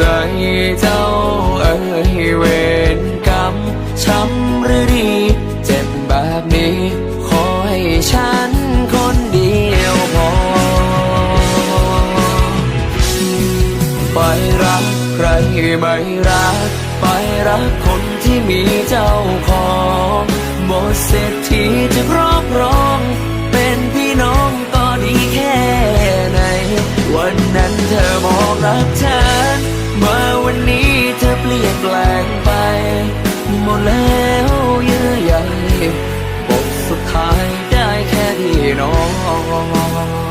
ใจเจ้าเอ่ยเวรกรรมช้ำหรือดี เจ็บแบบนี้ขอให้ฉันคนเดียวพอไปรักใครไม่รัก ไปรักคนที่มีเจ้าของหมดเสิทธิจะรอบรอง เป็นพี่น้องก็ดีแค่ไหน วันนั้นเธอบอกรักเธอ wrong, wrong, wrong, wrong.